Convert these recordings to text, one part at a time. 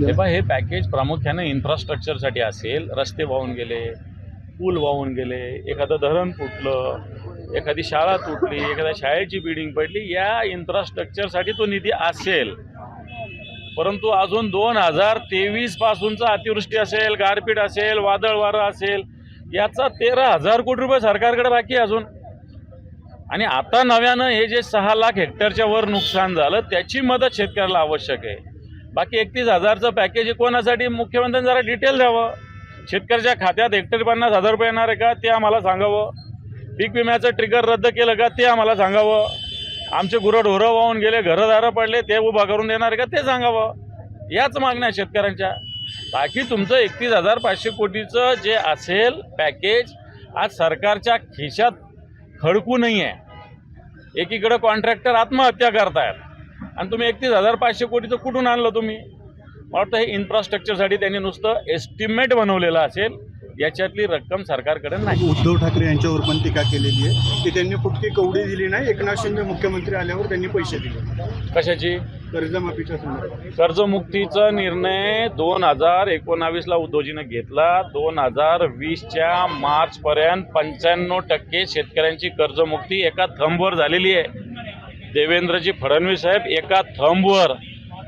हे पहा हे पॅकेज प्रामुख्याने इन्फ्रास्ट्रक्चरसाठी असेल. रस्ते वाहून गेले पूल वाहून गेले एखादं धरण फुटलं एखादी शाळा तुटली एखाद्या शाळेची बिल्डिंग पडली या इन्फ्रास्ट्रक्चरसाठी तो निधी असेल. परंतु अजून दोन हजार तेवीस पासूनचा अतिवृष्टी असेल गारपीट असेल वादळ वारं असेल याचा तेरा हजार कोटी रुपये सरकारकडे बाकी अजून. आणि आता नव्यानं हे जे सहा लाख हेक्टरच्या वर नुकसान झालं त्याची मदत शेतकऱ्याला आवश्यक आहे. बाकी एकतीस हजारचं पॅकेज हे कोणासाठी? मुख्यमंत्र्यांनी जरा डिटेल द्यावं. शेतकऱ्याच्या खात्यात हेक्टरी पन्नास हजार रुपये येणार आहे का? ते आम्हाला सांगावं. पीक विम्याचं ट्रिगर रद्द केलं का? ते आम्हाला सांगावं. आमचे गुरंढोरं वाहून गेले घरंदारं पडले ते उभा करून देणार का? ते सांगावं. याच मागण्या शेतकऱ्यांच्या. बाकी तुमचं एकतीस हजार पाचशे कोटीचं जे असेल पॅकेज आज सरकारच्या खिशात खडकू नाही आहे एकीकडं कॉन्ट्रॅक्टर आत्महत्या करतायत. आणि तुम्ही एकतीस हजार पाचशे कोटीचं कुठून आणलं तुम्ही? मला वाटतं हे इन्फ्रास्ट्रक्चरसाठी त्यांनी नुसतं एस्टिमेट बनवलेलं असेल. याच्यातली रक्कम सरकारकडे नाही. उद्धव ठाकरे यांच्यावर पण टीका केलेली आहे. की त्यांनी फुटकी कवडी दिली नाही. एकनाथ शिंदे मुख्यमंत्री आल्यावर त्यांनी पैसे दिले. कशाची? कर्जमाफीच्या कर्जमुक्तीचा निर्णय दोन हजार एकोणावीसला उद्योजीनं घेतला. दोन हजार वीसच्या मार्चपर्यंत पंच्याण्णव टक्के शेतकऱ्यांची कर्जमुक्ती एका थंबवर झालेली आहे. देवेंद्रजी फडणवीस साहेब एका थंबवर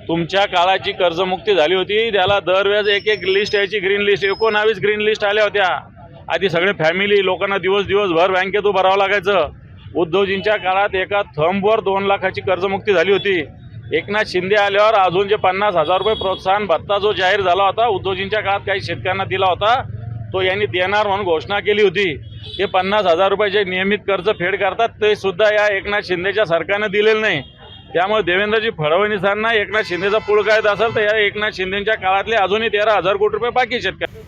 तुमच्या काळाची कर्जमुक्ती झाली होती. त्याला दरवेळेस एक एक लिस्ट यायची ग्रीन लिस्ट एकोणावीस ग्रीन लिस्ट आल्या होत्या. आधी सगळे फॅमिली लोकांना दिवस दिवसभर बँकेत उभं राहावं लागायचं. उद्धवजींच्या काळात एका थंबवर दोन लाखाची कर्जमुक्ती झाली होती. एकनाथ शिंदे आल्यावर अजून जे पन्नास हजार रुपये प्रोत्साहन भत्ता जो जाहीर झाला होता उद्धवजींच्या काळात काही शेतकऱ्यांना दिला होता तो यांनी देणार म्हणून घोषणा केली होती. ते पन्नास हजार रुपये जे नियमित कर्ज फेड करतात ते सुद्धा या एकनाथ शिंदेच्या सरकारनं दिलेलं नाही. त्यामुळे देवेंद्रजी फडणवीसांना एकनाथ शिंदेचा पूळ कायदा असेल तर या एकनाथ शिंदेच्या काळातले अजूनही तेरा हजार कोटी रुपये बाकी शेतकरी.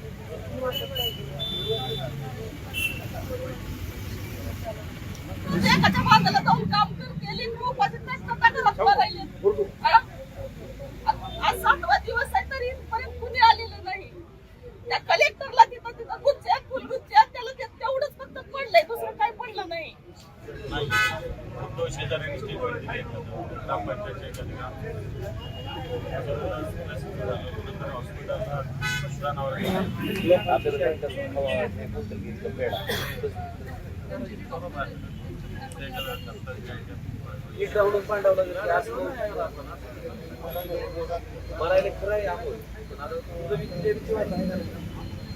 त्या कलेक्टरला तिथं तिथं गुच्छ्यात फुलगुच्छ्यात त्याला तेवढंच फक्त पडलंय दुसरं काय पडलं नाही. मला खरं आहे आपण